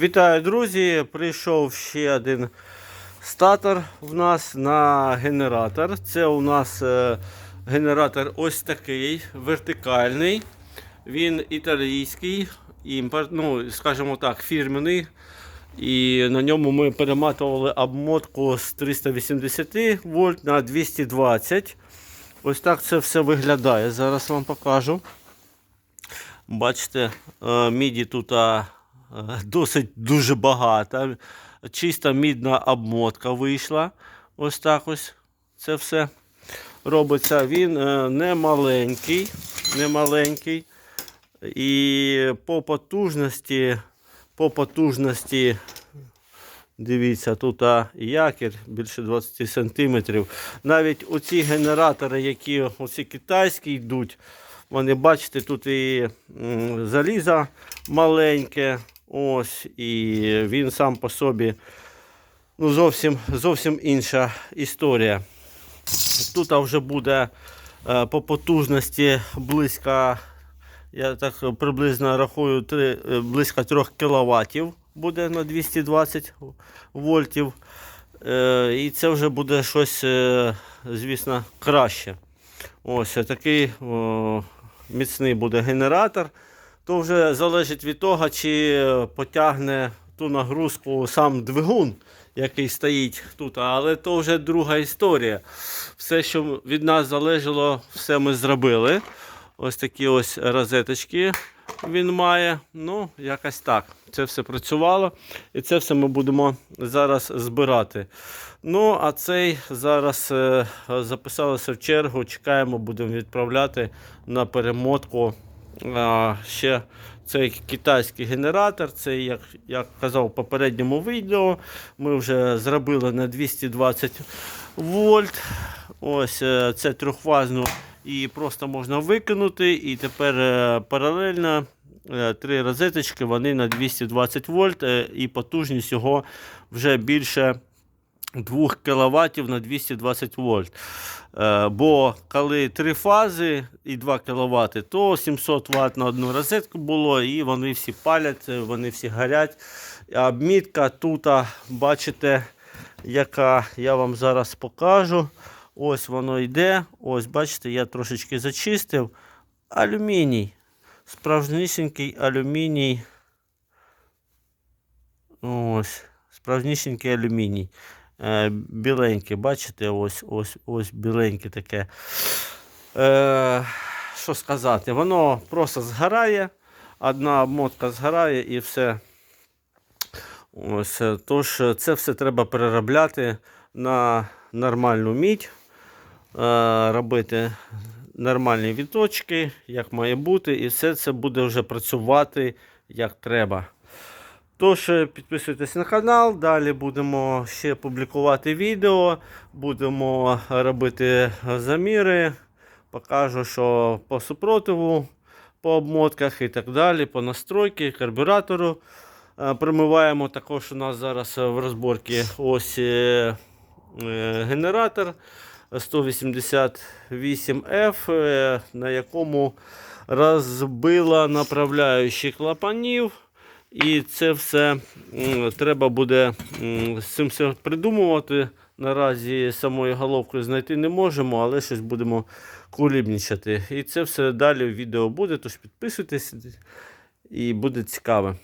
Вітаю, друзі! Прийшов ще один статор в нас на генератор. Це у нас е, генератор ось такий, вертикальний. Він італійський, імпорт, ну, скажімо так, фірменний. І на ньому ми перематували обмотку з 380 вольт на 220. Ось так це все виглядає. Зараз вам покажу. Бачите, е, міді тут досить дуже багато. Чиста мідна обмотка вийшла. Ось так ось це все робиться. Він е, не маленький, не маленький. І по потужності, по потужності, дивіться, тут якір більше 20 см. Навіть оці генератори, які оці китайські йдуть, вони бачите, тут і м, залізо маленьке. Ось, і він сам по собі ну, зовсім, зовсім інша історія. Тут вже буде е, по потужності близько, я так приблизно рахую, три, е, близько 3 кВт буде на 220 вольтів. Е, І це вже буде щось, звісно, краще. Ось такий о, міцний буде генератор. То вже залежить від того, чи потягне ту нагрузку сам двигун, який стоїть тут. Але то вже друга історія. Все, що від нас залежало, все ми зробили. Ось такі ось розеточки він має. Ну, якось так. Це все працювало. І це все ми будемо зараз збирати. Ну, а цей зараз е, записалося в чергу. Чекаємо, будемо відправляти на перемотку. А, ще цей китайський генератор, це, як я казав в попередньому відео, ми вже зробили на 220 вольт. Ось е, це трьохфазну і просто можна викинути. І тепер е, паралельно е, три розеточки вони на 220 вольт, і потужність його вже більше 2 кВт на 220 вольт. Е, Бо коли три фази і 2 кВт, то 700 Вт на одну розетку було, і вони всі палять, е, вони всі горять. А Обмітка тут, бачите, яка я вам зараз покажу. Ось воно йде. Ось, бачите, я трошечки зачистив. Алюміній. Справжнісінький алюміній. Ось. Справжнісінький алюміній. Е, біленьке, бачите, ось ось ось біленьке таке. Е, що сказати? Воно просто згорає. Одна обмотка згорає і все. Ось, е, тож е, це все треба переробляти на нормальну мідь, е, робити нормальні віточки, як має бути, і все це буде вже працювати як треба. Тож е, підписуйтесь на канал, далі будемо ще публікувати відео, будемо робити заміри. Покажу, що по супротиву, по обмотках і так далі, по настройки, карбюратору. Е, Промиваємо також у нас зараз в розборці ось е, генератор 188F, е, на якому розбила направляючі клапанів. І це все треба буде з цим все придумувати. Наразі самої головкою знайти не можемо, але щось будемо кулібнічати. І це все далі в відео буде, тож підписуйтесь і буде цікаво.